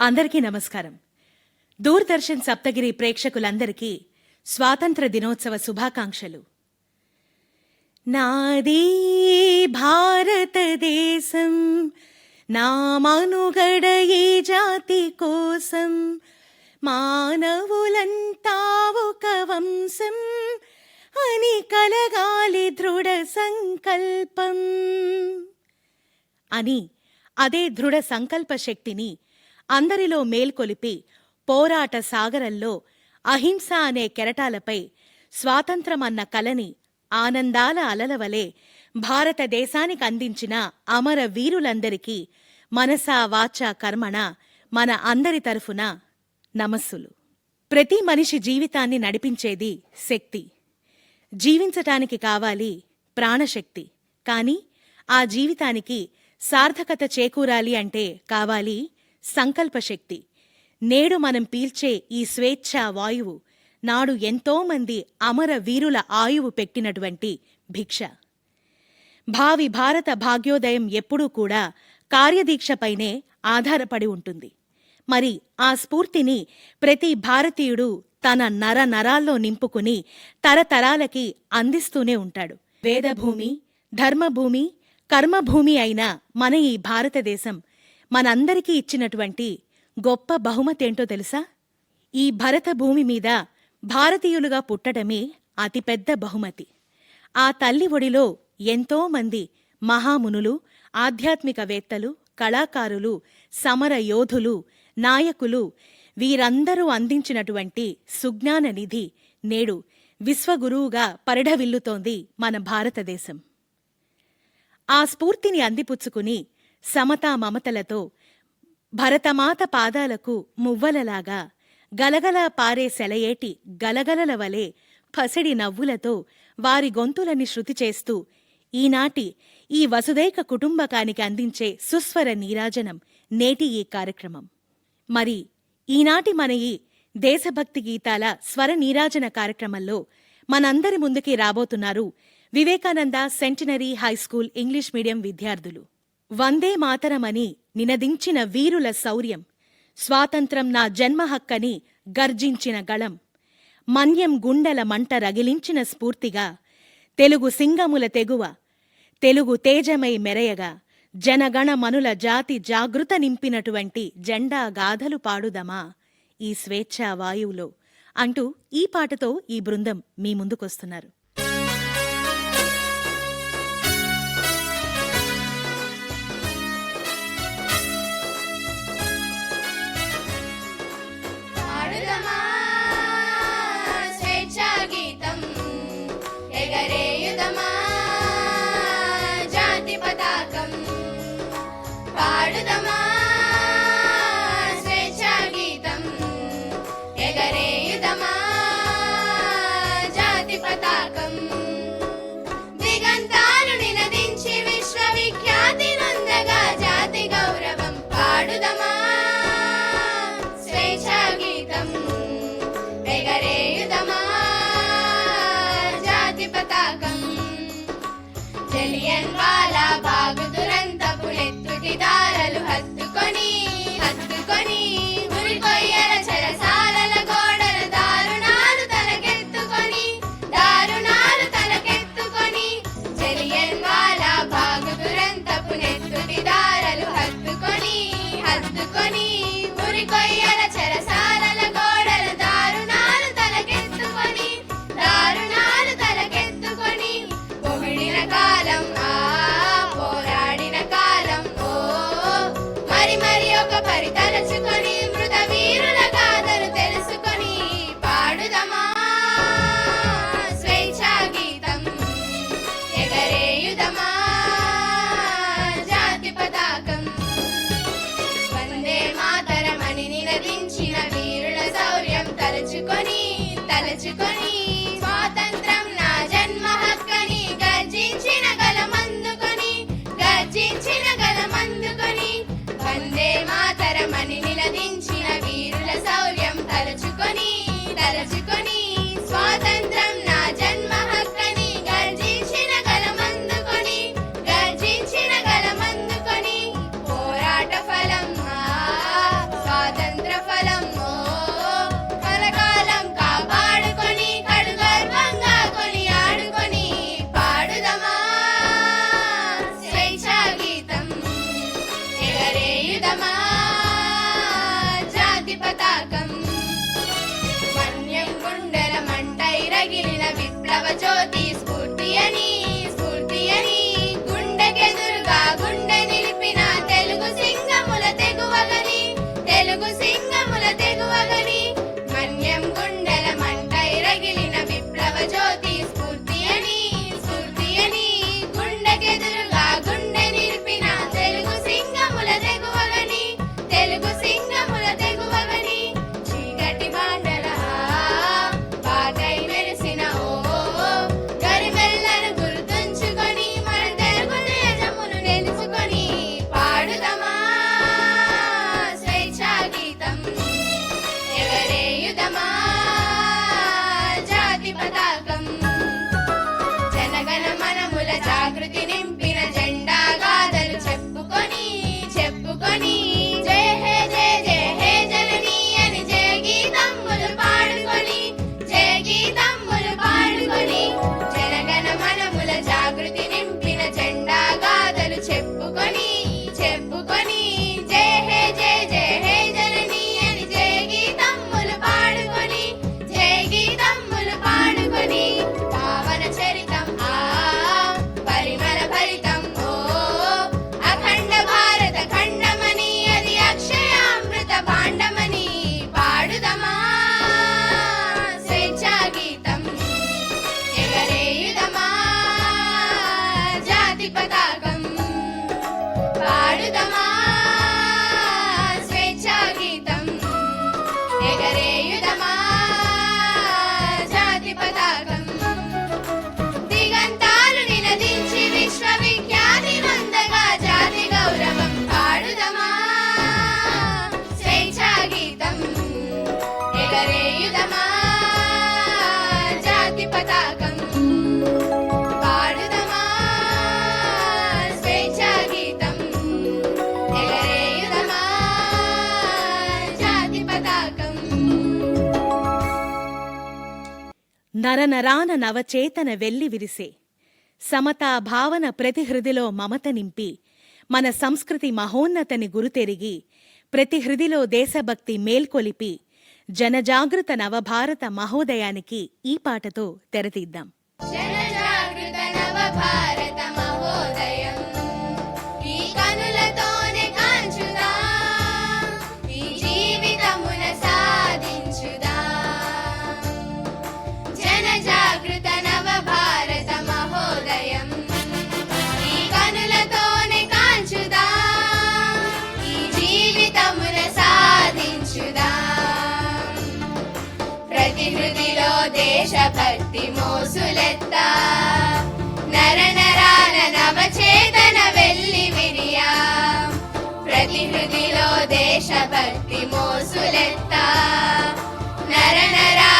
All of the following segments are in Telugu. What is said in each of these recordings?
అందరికీ నమస్కారం. దూరదర్శన్ సప్తగిరి ప్రేక్షకులందరికీ స్వాతంత్ర దినోత్సవ శుభాకాంక్షలు. నాది భారతదేశం నా మనుగడ ఈ జాతి కోసం మానవులంతా ఒక వంశం అని కలగాలి దృఢ సంకల్పం. అని అదే దృఢ సంకల్ప శక్తిని అందరిలో మేల్కొలిపి పోరాట సాగరంలో అహింస అనే కెరటాలపై స్వాతంత్రమన్న కలని ఆనందాల అలలవలే భారతదేశానికి అందించిన అమర వీరులందరికీ మనసా వాచా కర్మణ మన అందరి తరఫున నమస్సులు. ప్రతి మనిషి జీవితాన్ని నడిపించేది శక్తి. జీవించటానికి కావాలి ప్రాణశక్తి. కాని ఆ జీవితానికి సార్థకత చేకూరాలి అంటే కావాలి సంకల్పశక్తి. నేడు మనం పీల్చే ఈ స్వేచ్ఛా వాయువు నాడు ఎంతోమంది అమర వీరుల ఆయువు పెట్టినటువంటి భిక్ష. భావి భారత భాగ్యోదయం ఎప్పుడూ కూడా కార్యదీక్షపైనే ఆధారపడి ఉంటుంది. మరి ఆ స్ఫూర్తిని ప్రతి భారతీయుడు తన నర నరాల్లో నింపుకుని తరతరాలకి అందిస్తూనే ఉంటాడు. వేదభూమి ధర్మభూమి కర్మభూమి అయిన మన ఈ భారతదేశం మనందరికీ ఇచ్చినటువంటి గొప్ప బహుమతేంటో తెలుసా? ఈ భరత భూమి మీద భారతీయులుగా పుట్టడమే అతిపెద్ద బహుమతి. ఆ తల్లి ఒడిలో ఎంతోమంది మహామునులు ఆధ్యాత్మికవేత్తలు కళాకారులు సమర యోధులు నాయకులు వీరందరూ అందించినటువంటి సుజ్ఞాన నిధి నేడు విశ్వగురువుగా పరిఢవిల్లుతోంది మన భారతదేశం. ఆ స్ఫూర్తిని అందిపుచ్చుకుని సమతా మమతలతో భరతమాత పాదాలకు మువ్వలలాగా గలగలా పారే సెలయేటి గలగలల వలె పసిడి నవ్వులతో వారి గొంతులని శృతి చేస్తూ ఈనాటి ఈ వసుదైక కుటుంబకానికి అందించే సుస్వర నీరాజనం నేటి ఈ కార్యక్రమం. మరి ఈనాటి మన ఈ దేశభక్తి గీతాల స్వర నీరాజన కార్యక్రమంలో మనందరి ముందుకి రాబోతున్నారు Vivekananda centenary high school English medium విద్యార్థులు. వందే మాతరమని నినదించిన వీరుల శౌర్యం. స్వాతంత్రం నా జన్మ హక్కని గర్జించిన గళం. మన్యం గుండెల మంట రగిలించిన స్ఫూర్తిగా. తెలుగు సింగముల తెగువ. తెలుగు తేజమై మెరయగా. జనగణ మనుల జాతి జాగృత నింపినటువంటి జెండా గాథలు పాడుదమా? ఈ స్వేచ్ఛా వాయువులో. అంటూ ఈ పాటతో ఈ బృందం మీ ముందుకొస్తున్నారు. నరనరాన నవచేతన వెల్లి విరిసే. సమతా భావన ప్రతి హృదిలో మమత నింపి మన సంస్కృతి మహోన్నతని గురుతెరిగి ప్రతి హృదిలో దేశభక్తి మేల్కొలిపి జనజాగృత నవభారత మహోదయానికి ఈ పాటతో తెరతీద్దాం. జనజాగృత నవభారత భక్తి మోసులెత్త. నర నరాల నవచేతన వెళ్ళి విరియా ప్రతి హృదిలో దేశభక్తి మోసులెత్త. నర నరా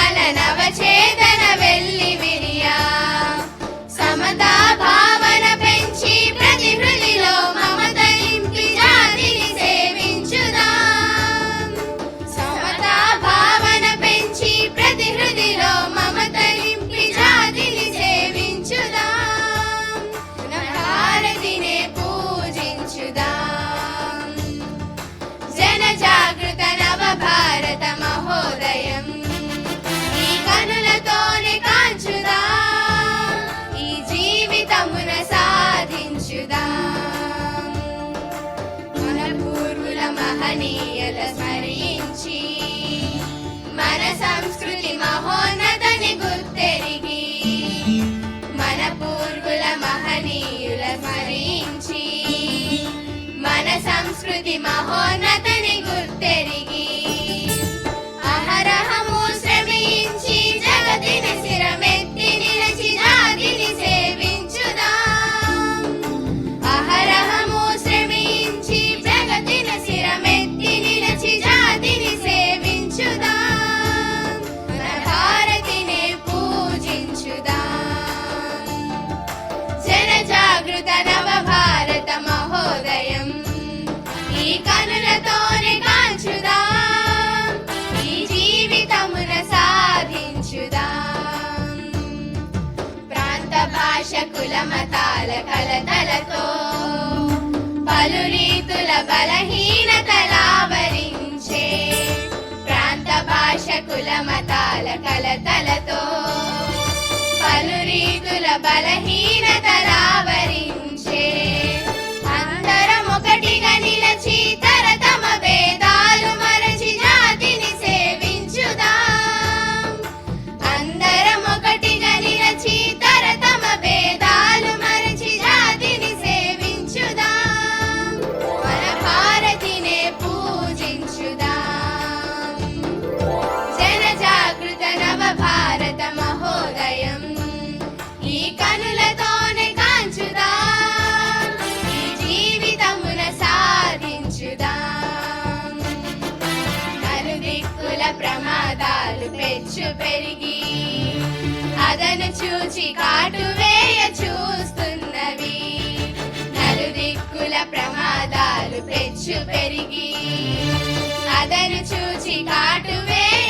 కులమతాల కలతలతో పలు రీతుల బలహీనతలావరించే ప్రాంత భాష కులమతాల కలతలతో పలు రీతుల బలహీనతలావరించే. అందరం ఒకటిగా నిలచి తరతమ భేద పెరిగి అదను చూచి కాటు వేడి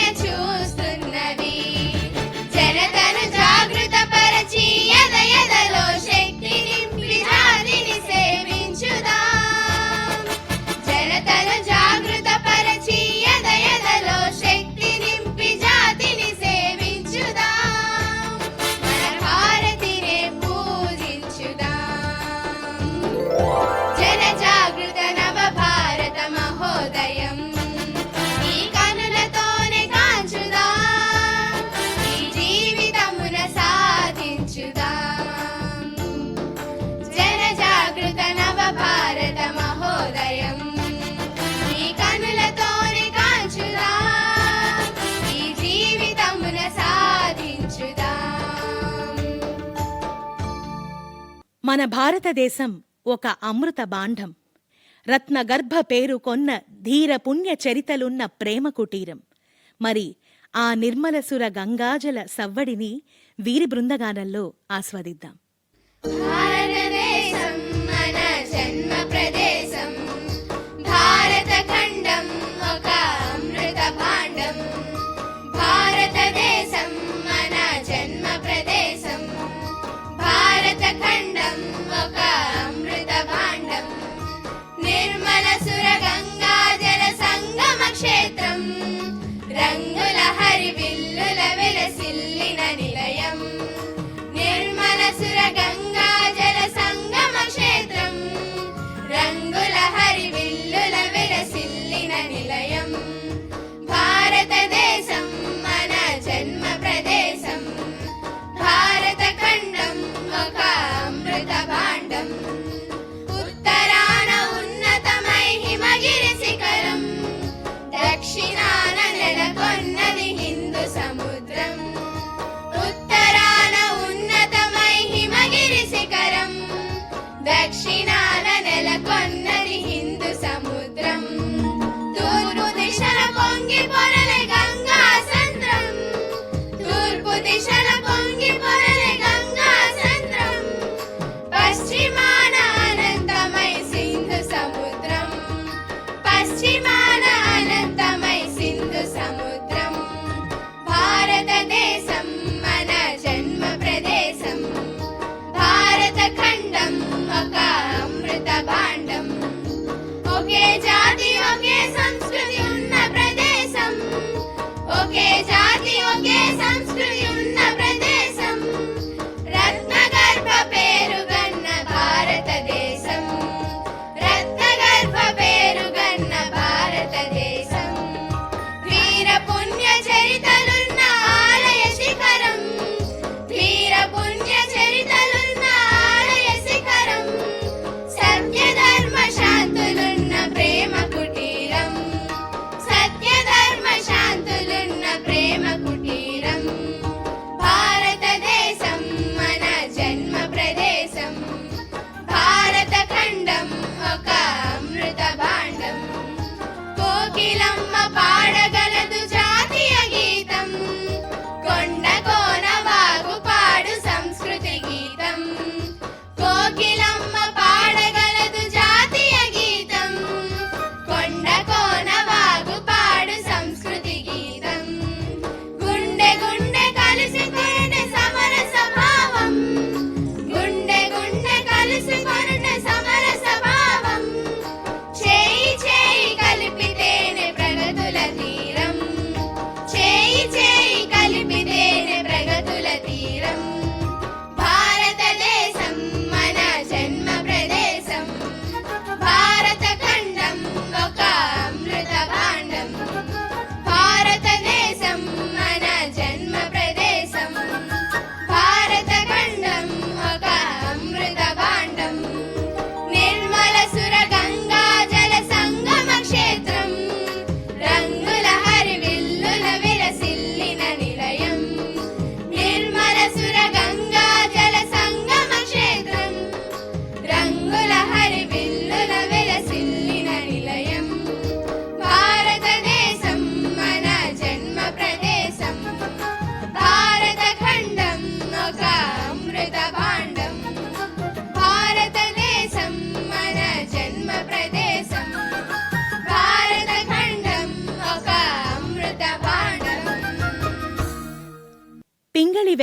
మన భారతదేశం ఒక అమృత బాండం రత్నగర్భ పేరు కొన్న ధీర పుణ్య చరితలున్న ప్రేమ కుటీరం. మరి ఆ నిర్మలసుర గంగాజల సవ్వడిని వీరి బృందగానంలో ఆస్వాదిద్దాం. ఒక అమృత భాండం నిర్మల సుర గంగా జల సంగమ క్షేత్రం రంగుల హరి విల్లుల వెలసిల్లిన నిల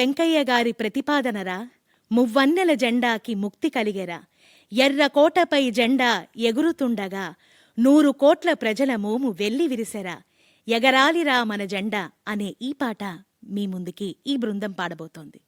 వెంకయ్య గారి ప్రతిపాదనరా? మువ్వన్నెల జెండాకి ముక్తి కలిగెరా. ఎర్రకోటపై జెండా ఎగురుతుండగా నూరు కోట్ల ప్రజల మోము వెళ్ళి విరిసెరా. ఎగరాలిరా మన జెండా అనే ఈ పాట మీ ముందుకి ఈ బృందం పాడబోతోంది.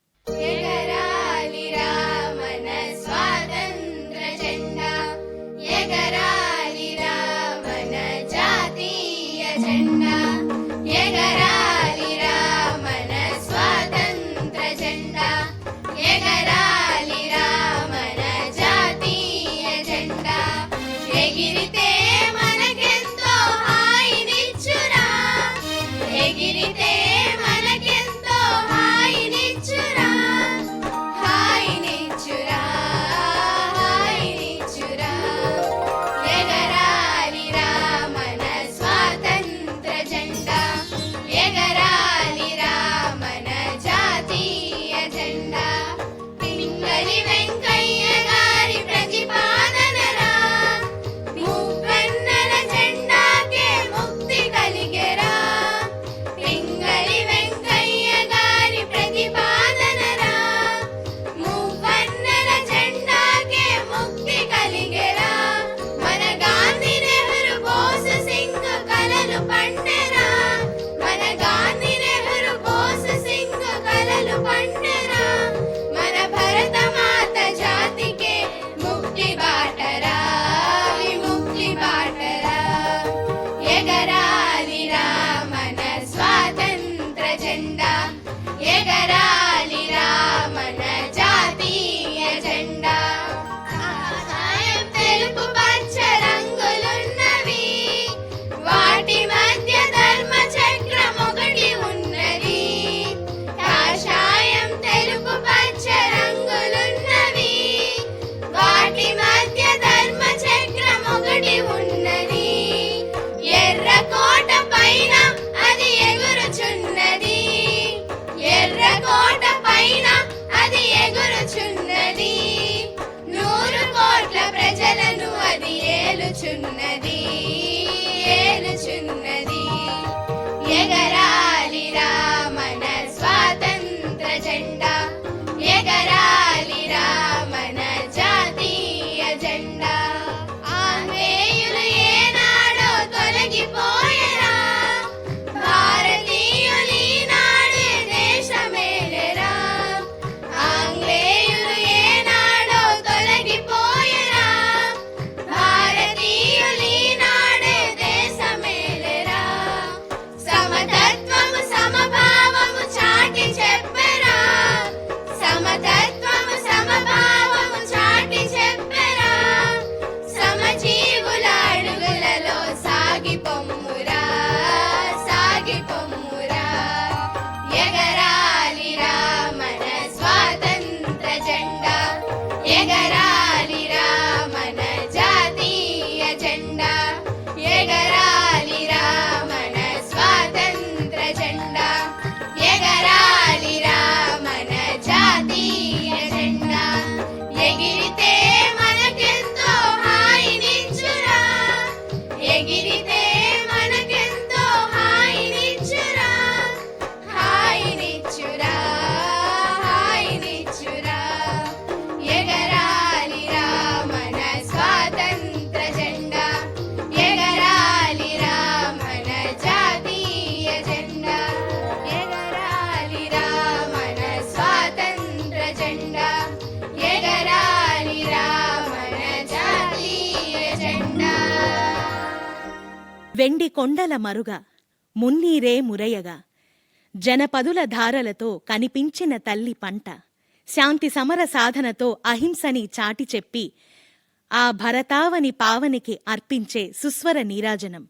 వెండి కొండల మరుగ మున్నీరే మురయగా. జనపదుల ధారలతో కనిపించిన తల్లి పంట శాంతి సమర సాధనతో అహింసని చాటి చెప్పి ఆ భరతావని పావనికి అర్పించే సుస్వర నీరాజనం.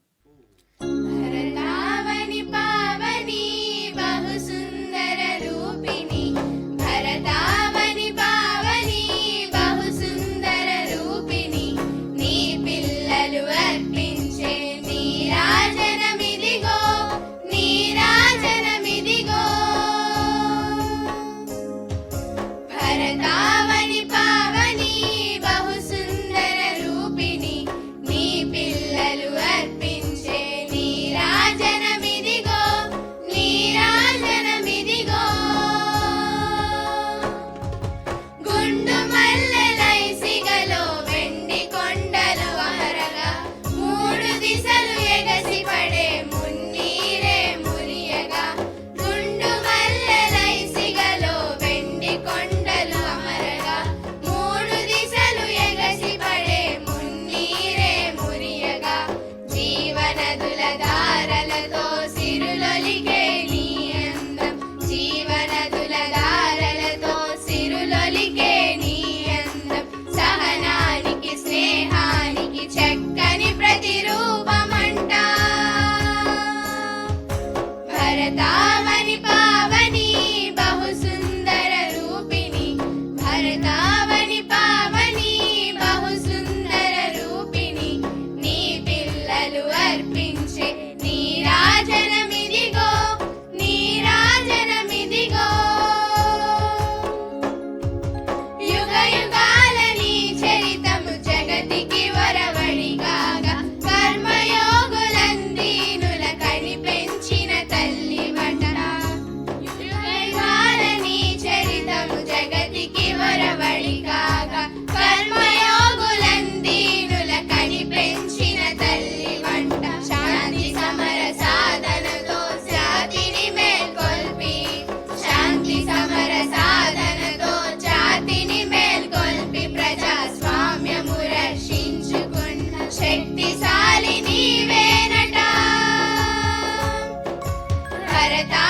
Libertad.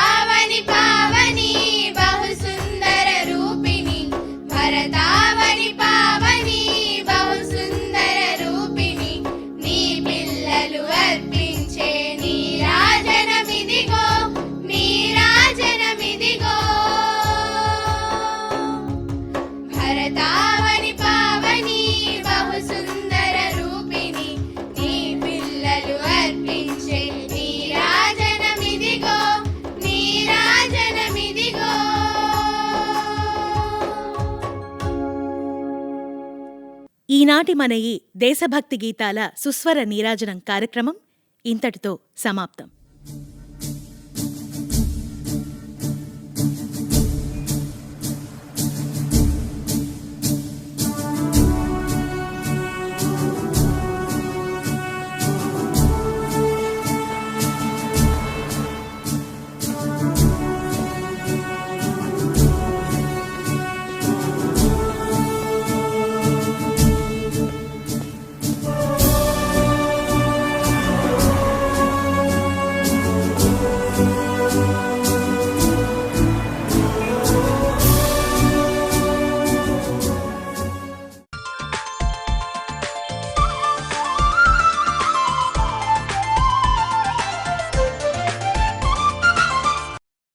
ఈనాటి మన ఈ దేశభక్తి గీతాల సుస్వర నీరాజనం కార్యక్రమం ఇంతటితో సమాప్తం.